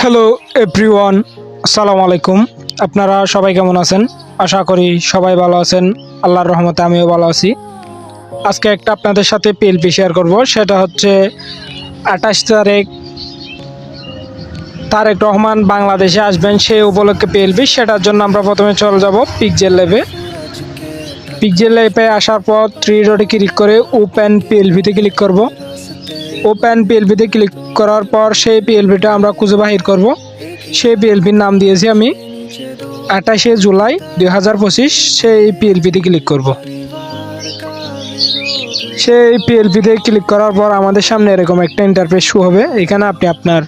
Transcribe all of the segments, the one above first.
Hello everyone আসসালামু আলাইকুম আপনারা সবাই কেমন আছেন? আশা করি সবাই ভালো আছেন। আল্লাহর রহমতে আমিও ভালো আছি। আজকে একটা আপনাদের সাথে পিএলপি শেয়ার করব। সেটা হচ্ছে আঠাশ তারিখ তারেক রহমান বাংলাদেশে আসবেন সেই উপলক্ষে পিএলপি সেটার জন্য আমরা প্রথমে চলে যাব পিকজেল ল্যাবে পিকজেল ল্যাবে আসার পর থ্রি ডটে ক্লিক করে ওপেন পিএলভিতে ক্লিক করব। ওপেন পিএলভিতে ক্লিক করার পর সেই পিএলভিটা আমরা খুঁজে বাহির করব। সেই পিএলভির নাম দিয়েছি আমি আঠাশে জুলাই দুই হাজার পঁচিশ, সেই পিএলপিতে ক্লিক করব। সেই পিএলপিতে ক্লিক করার পর আমাদের সামনে এরকম একটা ইন্টারফেস শু হবে। এখানে আপনি আপনার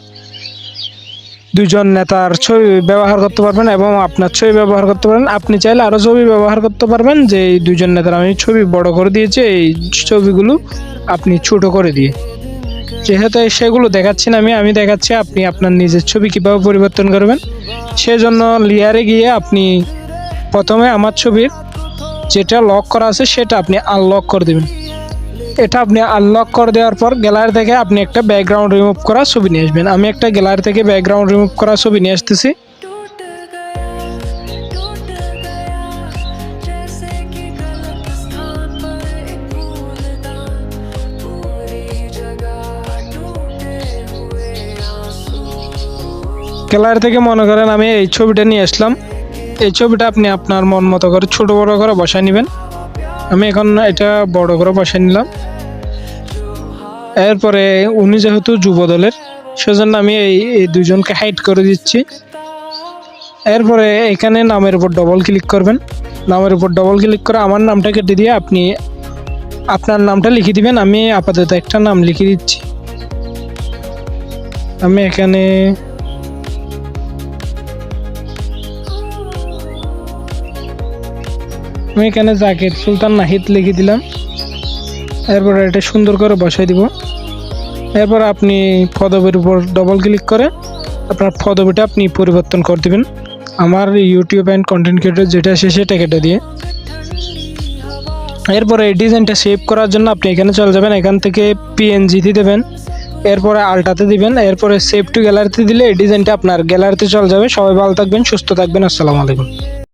দুজন নেতার ছবি ব্যবহার করতে পারবেন এবং আপনার ছবি ব্যবহার করতে পারেন আপনি চাইলে আরও ছবি ব্যবহার করতে পারবেন যে এই দুজন নেতার আমি ছবি বড় করে দিয়েছি, এই ছবিগুলো আপনি ছোট করে দিয়ে। যেহেতু সেগুলো দেখাচ্ছি না আমি আমি দেখাচ্ছি আপনি আপনার নিজের ছবি কীভাবে পরিবর্তন করবেন। সেজন্য লেয়ারে গিয়ে আপনি প্রথমে আমার ছবির যেটা লক করা আছে সেটা আপনি আনলক করে দেবেন। এটা আপনি আনলক করে দেওয়ার পর গ্যালারি থেকে আপনি একটা ব্যাকগ্রাউন্ড রিমুভ করা ছবি নিয়ে আসবেন। আমি একটা গ্যালারি থেকে ব্যাকগ্রাউন্ড রিমুভ করা ছবি নিয়ে আসতেছি। গ্যালারি থেকে মনে করেন আমি এই ছবিটা নিয়ে আসলাম। এই ছবিটা আপনি আপনার মন মতো করে ছোটো বড়ো করে বসায় নেবেন। আমি এখন এটা বড় করে বসায় নিলাম। এরপরে উনি যেহেতু যুব দলের, সেজন্য আমি এই এই দুজনকে হাইড করে দিচ্ছি। এরপরে এখানে নামের উপর ডবল ক্লিক করবেন। নামের উপর ডবল ক্লিক করে আমার নামটা কেটে দিয়ে আপনি আপনার নামটা লিখে দিবেন। আমি আপাতত একটা নাম লিখে দিচ্ছি। আমি এখানে আমি এখানে জাকির সুলতান নাহিদ লিখে দিলাম। এরপর এটা সুন্দর করে বসাই দিব। এরপর আপনি পদবির উপর ডবল ক্লিক করে আপনার পদবিটা আপনি পরিবর্তন করে দিবেন। আমার ইউটিউব অ্যান্ড কন্টেন্ট ক্রিয়েটর যেটা আছে সেটা কেটে দিয়ে। এরপরে এই ডিজাইনটা সেভ করার জন্য আপনি এখানে চলে যাবেন। এখান থেকে পিএনজিতে দেবেন। এরপরে আলটাতে দিবেন। এরপরে সেভ টু গ্যালারিতে দিলে এই ডিজাইনটা আপনার গ্যালারিতে চলে যাবে। সবাই ভালো থাকবেন, সুস্থ থাকবেন। আসসালামু আলাইকুম।